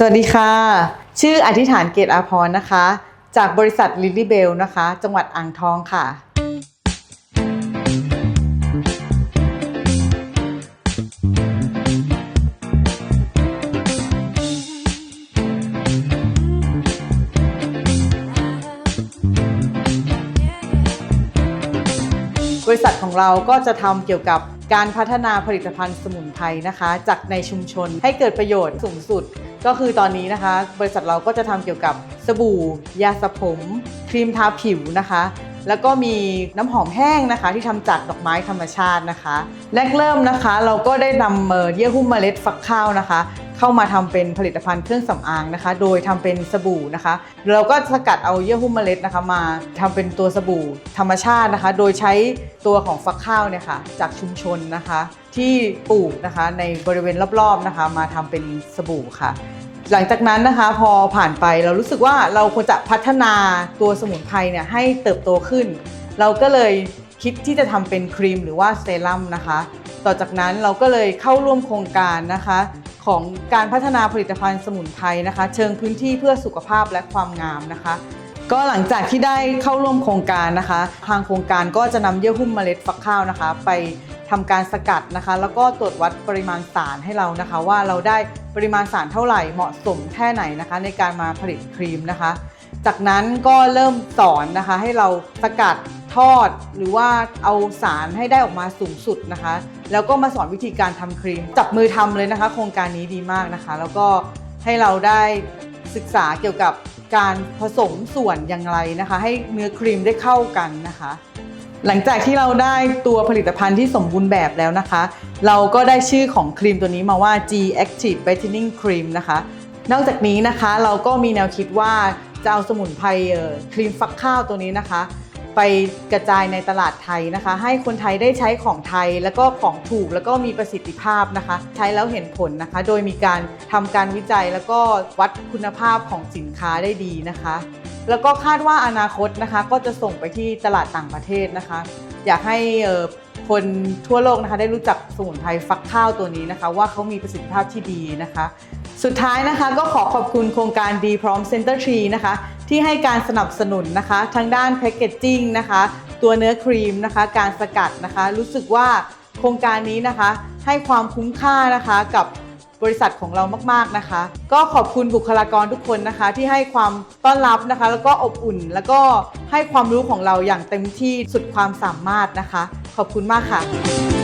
สวัสดีค่ะ ชื่ออธิษฐานเกตอาพรนะคะ จากบริษัทลิลลี่เบลนะคะ จังหวัดอ่างทองค่ะ บริษัทของเราก็จะทำเกี่ยวกับ การพัฒนาผลิตภัณฑ์สมุนไพรนะคะ จากในชุมชนให้เกิดประโยชน์สูงสุด ก็คือตอนนี้นะคะ บริษัทเราก็จะทำเกี่ยวกับสบู่ ยาสระผม ครีมทาผิวนะคะ แล้วก็มีน้ำหอมแห้งนะคะ ที่ทำจากดอกไม้ธรรมชาตินะคะ แรกเริ่มนะคะ เราก็ได้นำเอ่อเยื่อหุ้มเมล็ดฟักข้าวนะคะ เข้ามาทำเป็นผลิตภัณฑ์เครื่องสำอางนะคะ โดยทำเป็นสบู่นะคะ เราก็สกัดเอาเยื่อหุ้มเมล็ดนะคะ มาทำเป็นตัวสบู่ธรรมชาตินะคะ โดยใช้ตัวของฟักข้าวเนี่ยค่ะจากชุมชนนะคะ ที่ปลูกนะคะในบริเวณรอบๆนะคะ มาทำเป็นสบู่ค่ะหลังจากนั้นนะคะพอผ่านไปเรารู้สึกว่าเราควรจะพัฒนาตัวสมุนไพรเนี่ยให้เติบโตขึ้น เราก็เลยคิดที่จะทำเป็นครีมหรือว่าเซรั่มนะคะ ต่อจากนั้นเราก็เลยเข้าร่วมโครงการนะคะ ของการพัฒนาผลิตภัณฑ์สมุนไพรนะคะ เชิงพื้นที่เพื่อสุขภาพและความงามนะคะ ก็หลังจากที่ได้เข้าร่วมโครงการนะคะ ทางโครงการก็จะนำเยื่อหุ้มเมล็ดฟักข้าวนะคะ ไปทำการสกัดนะคะ แล้วก็ตรวจวัดปริมาณสารให้เรานะคะ ว่าเราได้ปริมาณสารเท่าไหร่เหมาะสมแค่ไหนนะคะ ในการมาผลิตครีมนะคะ จากนั้นก็เริ่มสอนนะคะให้เราสกัด ทอดหรือว่าเอาสารให้ได้ออกมาสูงสุดนะคะ แล้วก็มาสอนวิธีการทำครีม จับมือทำเลยนะคะ โครงการนี้ดีมากนะคะ แล้วก็ให้เราได้ศึกษาเกี่ยวกับการผสมส่วนอย่างไรนะคะ ให้เนื้อครีมได้เข้ากันนะคะ หลังจากที่เราได้ตัวผลิตภัณฑ์ที่สมบูรณ์แบบแล้วนะคะ เราก็ได้ชื่อของครีมตัวนี้มาว่า G Active Brightening Cream นะคะ นอกจากนี้นะคะเราก็มีแนวคิดว่าจะเอาสมุนไพรครีมฟักข้าวตัวนี้นะคะ ไปกระจายในตลาดไทยนะคะ ให้คนไทยได้ใช้ของไทยแล้วก็ของถูกแล้วก็มีประสิทธิภาพนะคะ ใช้แล้วเห็นผลนะคะ โดยมีการทำการวิจัยแล้วก็วัดคุณภาพของสินค้าได้ดีนะคะ แล้วก็คาดว่าอนาคตนะคะ ก็จะส่งไปที่ตลาดต่างประเทศนะคะ อยากให้คนทั่วโลกนะคะได้รู้จักสมุนไพรฟักข้าวตัวนี้นะคะ ว่าเขามีประสิทธิภาพที่ดีนะคะ สุดท้ายนะคะก็ขอขอบคุณโครงการดีพร้อมเซ็นเตอร์ทรีนะคะ ที่ให้การสนับสนุนนะคะทั้งด้านแพคเกจจิ้งนะคะตัวเนื้อครีมนะคะการสกัดนะคะรู้สึกว่าโครงการนี้นะคะให้ความคุ้มค่านะคะกับบริษัทของเรามากๆนะคะ ก็ขอบคุณบุคลากรทุกคนนะคะ ที่ให้ความต้อนรับนะคะ แล้วก็อบอุ่น แล้วก็ให้ความรู้ของเราอย่างเต็มที่สุดความสามารถนะคะ ขอบคุณมากค่ะ